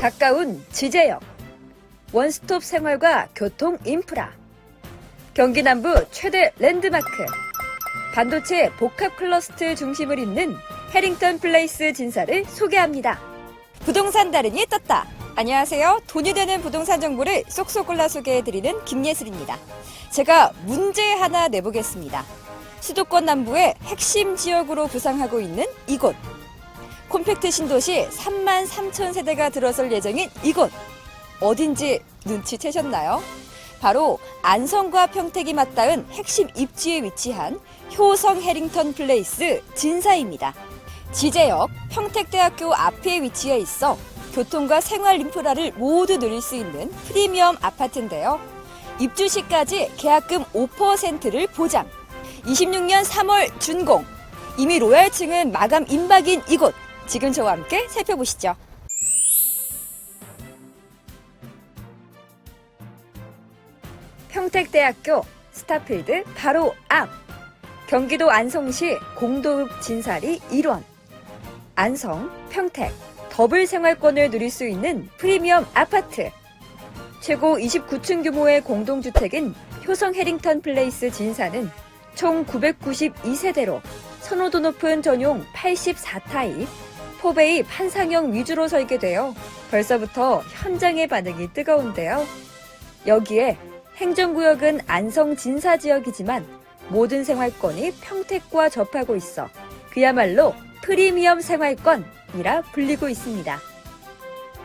가까운 지제역, 원스톱 생활과 교통 인프라, 경기 남부 최대 랜드마크, 반도체 복합 클러스트 중심을 잇는 해링턴 플레이스 진사를 소개합니다. 부동산 달인이 떴다. 안녕하세요. 돈이 되는 부동산 정보를 쏙쏙 골라 소개해드리는 김예슬입니다. 제가 문제 하나 내보겠습니다. 수도권 남부의 핵심 지역으로 부상하고 있는 이곳. 콤팩트 신도시 3만 3천 세대가 들어설 예정인 이곳. 어딘지 눈치채셨나요? 바로 안성과 평택이 맞닿은 핵심 입지에 위치한 효성 해링턴 플레이스 진사입니다. 지제역 평택대학교 앞에 위치해 있어 교통과 생활 인프라를 모두 누릴 수 있는 프리미엄 아파트인데요. 입주 시까지 계약금 5%를 보장. 26년 3월 준공. 이미 로얄층은 마감 임박인 이곳. 지금 저와 함께 살펴보시죠. 평택대학교 스타필드 바로 앞. 경기도 안성시 공도읍 진사리 1원. 안성, 평택, 더블 생활권을 누릴 수 있는 프리미엄 아파트. 최고 29층 규모의 공동주택인 효성 해링턴 플레이스 진사는 총 992세대로 선호도 높은 전용 84타입, 포베이 판상형 위주로 설계되어 벌써부터 현장의 반응이 뜨거운데요. 여기에 행정구역은 안성 진사 지역이지만 모든 생활권이 평택과 접하고 있어 그야말로 프리미엄 생활권이라 불리고 있습니다.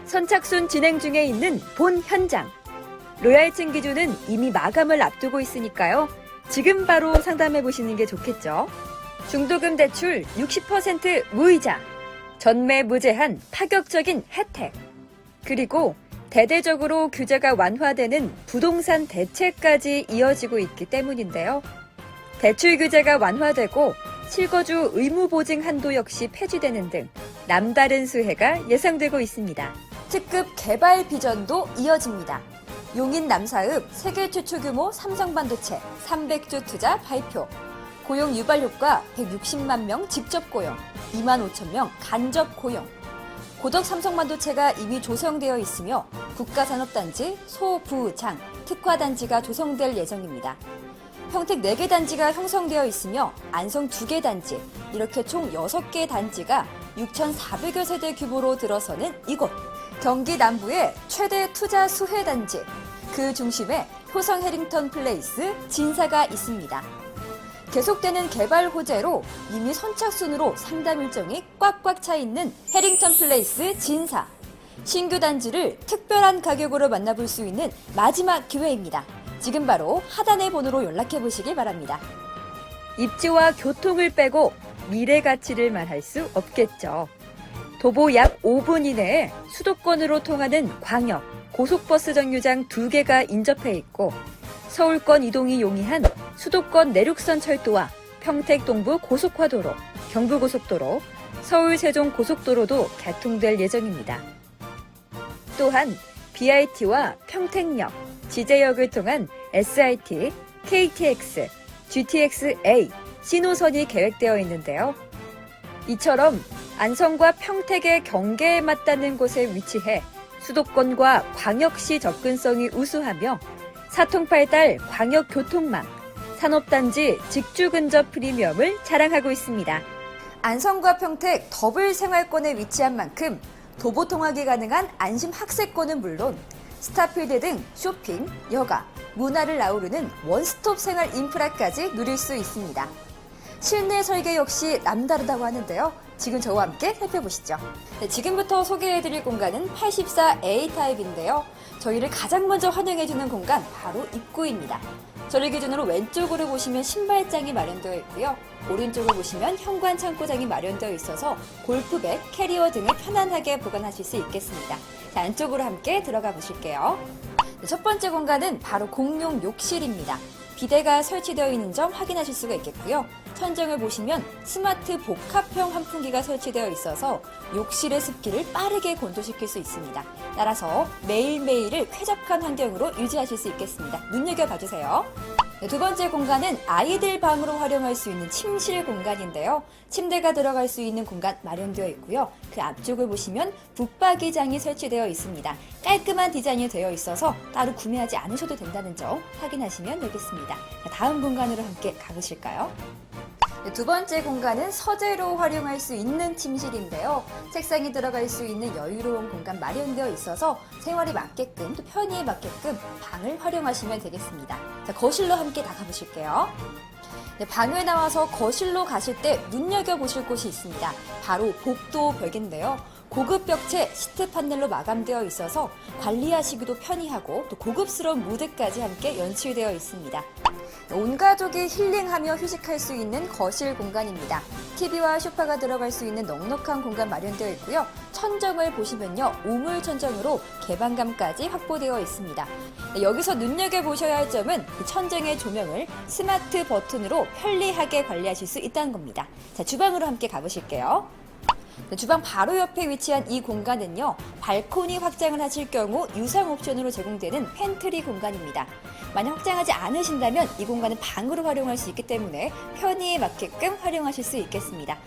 선착순 진행 중에 있는 본 현장. 로얄층 기준은 이미 마감을 앞두고 있으니까요. 지금 바로 상담해 보시는 게 좋겠죠. 중도금 대출 60% 무이자, 전매 무제한 파격적인 혜택, 그리고 대대적으로 규제가 완화되는 부동산 대책까지 이어지고 있기 때문인데요. 대출 규제가 완화되고 실거주 의무 보증 한도 역시 폐지되는 등 남다른 수혜가 예상되고 있습니다. 특급 개발 비전도 이어집니다. 용인 남사읍 세계 최초 규모 삼성 반도체 300조 투자 발표. 고용 유발 효과 160만 명 직접 고용, 2만 5천 명 간접 고용. 고덕 삼성반도체가 이미 조성되어 있으며 국가산업단지, 소부장, 특화단지가 조성될 예정입니다. 평택 4개 단지가 형성되어 있으며 안성 2개 단지, 이렇게 총 6개 단지가 6,400여 세대 규모로 들어서는 이곳. 경기 남부의 최대 투자 수혜 단지, 그 중심에 효성 해링턴 플레이스 진사가 있습니다. 계속되는 개발 호재로 이미 선착순으로 상담 일정이 꽉꽉 차 있는 해링턴 플레이스 진사. 신규 단지를 특별한 가격으로 만나볼 수 있는 마지막 기회입니다. 지금 바로 하단의 번호로 연락해 보시기 바랍니다. 입지와 교통을 빼고 미래 가치를 말할 수 없겠죠. 도보 약 5분 이내에 수도권으로 통하는 광역, 고속버스 정류장 2개가 인접해 있고 서울권 이동이 용이한 수도권 내륙선 철도와 평택 동부 고속화도로, 경부고속도로, 서울 세종 고속도로도 개통될 예정입니다. 또한 BIT와 평택역, 지제역을 통한 SRT, KTX, GTX-A 신호선이 계획되어 있는데요. 이처럼 안성과 평택의 경계에 맞닿는 곳에 위치해 수도권과 광역시 접근성이 우수하며 사통팔달 광역교통망, 산업단지 직주 근접 프리미엄을 자랑하고 있습니다. 안성과 평택 더블 생활권에 위치한 만큼 도보 통학이 가능한 안심 학세권은 물론 스타필드 등 쇼핑, 여가, 문화를 아우르는 원스톱 생활 인프라까지 누릴 수 있습니다. 실내 설계 역시 남다르다고 하는데요. 지금 저와 함께 살펴보시죠. 네, 지금부터 소개해드릴 공간은 84A 타입인데요. 저희를 가장 먼저 환영해주는 공간 바로 입구입니다. 저를 기준으로 왼쪽으로 보시면 신발장이 마련되어 있고요. 오른쪽을 보시면 현관 창고장이 마련되어 있어서 골프백, 캐리어 등을 편안하게 보관하실 수 있겠습니다. 자, 안쪽으로 함께 들어가 보실게요. 네, 첫 번째 공간은 바로 공용 욕실입니다. 비대가 설치되어 있는 점 확인하실 수가 있겠고요. 천정을 보시면 스마트 복합형 환풍기가 설치되어 있어서 욕실의 습기를 빠르게 건조시킬 수 있습니다. 따라서 매일매일을 쾌적한 환경으로 유지하실 수 있겠습니다. 눈여겨봐 주세요. 네, 두 번째 공간은 아이들 방으로 활용할 수 있는 침실 공간인데요. 침대가 들어갈 수 있는 공간 마련되어 있고요. 그 앞쪽을 보시면 붙박이장이 설치되어 있습니다. 깔끔한 디자인이 되어 있어서 따로 구매하지 않으셔도 된다는 점 확인하시면 되겠습니다. 자, 다음 공간으로 함께 가보실까요? 네, 두 번째 공간은 서재로 활용할 수 있는 침실인데요. 책상이 들어갈 수 있는 여유로운 공간 마련되어 있어서 생활에 맞게끔 또 편의에 맞게끔 방을 활용하시면 되겠습니다. 자, 거실로 함께 나가보실게요. 네, 방을 나와서 거실로 가실 때 눈여겨보실 곳이 있습니다. 바로 복도 벽인데요. 고급 벽체 시트 판넬로 마감되어 있어서 관리하시기도 편리하고 또 고급스러운 무드까지 함께 연출되어 있습니다. 온 가족이 힐링하며 휴식할 수 있는 거실 공간입니다. TV와 소파가 들어갈 수 있는 넉넉한 공간 마련되어 있고요. 천정을 보시면요. 우물 천정으로 개방감까지 확보되어 있습니다. 네, 여기서 눈여겨보셔야 할 점은 이 천정의 조명을 스마트 버튼으로 편리하게 관리하실 수 있다는 겁니다. 자, 주방으로 함께 가보실게요. 네, 주방 바로 옆에 위치한 이 공간은요, 발코니 확장을 하실 경우 유상 옵션으로 제공되는 팬트리 공간입니다. 만약 확장하지 않으신다면 이 공간은 방으로 활용할 수 있기 때문에 편의에 맞게끔 활용하실 수 있겠습니다.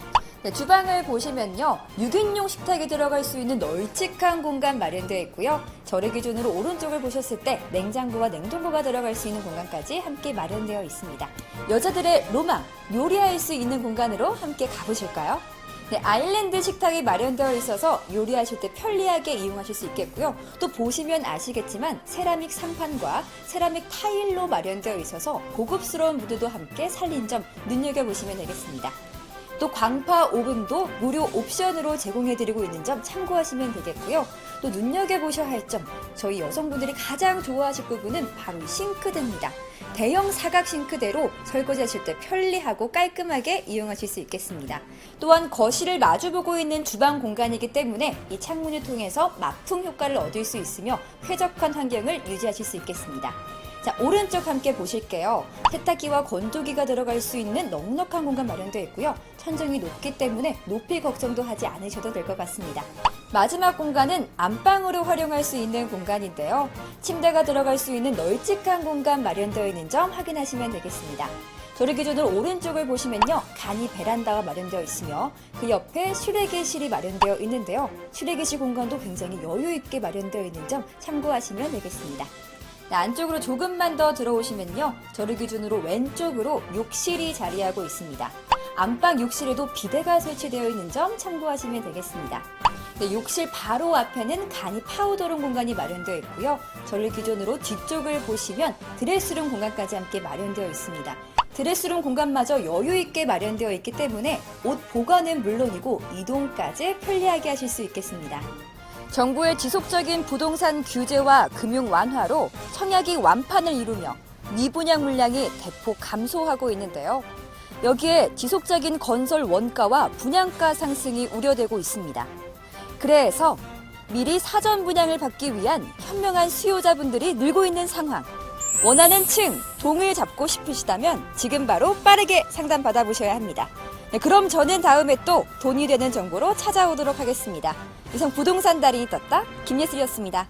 네, 주방을 보시면요, 6인용 식탁이 들어갈 수 있는 널찍한 공간 마련되어 있고요. 저를 기준으로 오른쪽을 보셨을 때 냉장고와 냉동고가 들어갈 수 있는 공간까지 함께 마련되어 있습니다. 여자들의 로망, 요리할 수 있는 공간으로 함께 가보실까요? 네, 아일랜드 식탁이 마련되어 있어서 요리하실 때 편리하게 이용하실 수 있겠고요. 또 보시면 아시겠지만 세라믹 상판과 세라믹 타일로 마련되어 있어서 고급스러운 무드도 함께 살린 점 눈여겨보시면 되겠습니다. 또 광파 오븐도 무료 옵션으로 제공해드리고 있는 점 참고하시면 되겠고요. 또 눈여겨보셔야 할 점, 저희 여성분들이 가장 좋아하실 부분은 바로 이 싱크대입니다. 대형 사각 싱크대로 설거지하실 때 편리하고 깔끔하게 이용하실 수 있겠습니다. 또한 거실을 마주보고 있는 주방 공간이기 때문에 이 창문을 통해서 막풍 효과를 얻을 수 있으며 쾌적한 환경을 유지하실 수 있겠습니다. 자, 오른쪽 함께 보실게요. 세탁기와 건조기가 들어갈 수 있는 넉넉한 공간 마련되어 있고요. 천정이 높기 때문에 높이 걱정도 하지 않으셔도 될 것 같습니다. 마지막 공간은 안방으로 활용할 수 있는 공간인데요. 침대가 들어갈 수 있는 널찍한 공간 마련되어 있는 점 확인하시면 되겠습니다. 저를 기준으로 오른쪽을 보시면요. 간이 베란다가 마련되어 있으며 그 옆에 슈레기실이 마련되어 있는데요. 슈레기실 공간도 굉장히 여유 있게 마련되어 있는 점 참고하시면 되겠습니다. 네, 안쪽으로 조금만 더 들어오시면요. 저를 기준으로 왼쪽으로 욕실이 자리하고 있습니다. 안방 욕실에도 비데가 설치되어 있는 점 참고하시면 되겠습니다. 네, 욕실 바로 앞에는 간이 파우더룸 공간이 마련되어 있고요. 저를 기준으로 뒤쪽을 보시면 드레스룸 공간까지 함께 마련되어 있습니다. 드레스룸 공간마저 여유 있게 마련되어 있기 때문에 옷 보관은 물론이고 이동까지 편리하게 하실 수 있겠습니다. 정부의 지속적인 부동산 규제와 금융 완화로 청약이 완판을 이루며 미분양 물량이 대폭 감소하고 있는데요. 여기에 지속적인 건설 원가와 분양가 상승이 우려되고 있습니다. 그래서 미리 사전 분양을 받기 위한 현명한 수요자분들이 늘고 있는 상황. 원하는 층, 동을 잡고 싶으시다면 지금 바로 빠르게 상담 받아보셔야 합니다. 네, 그럼 저는 다음에 또 돈이 되는 정보로 찾아오도록 하겠습니다. 이상 부동산 달인이 떴다 김예슬이었습니다.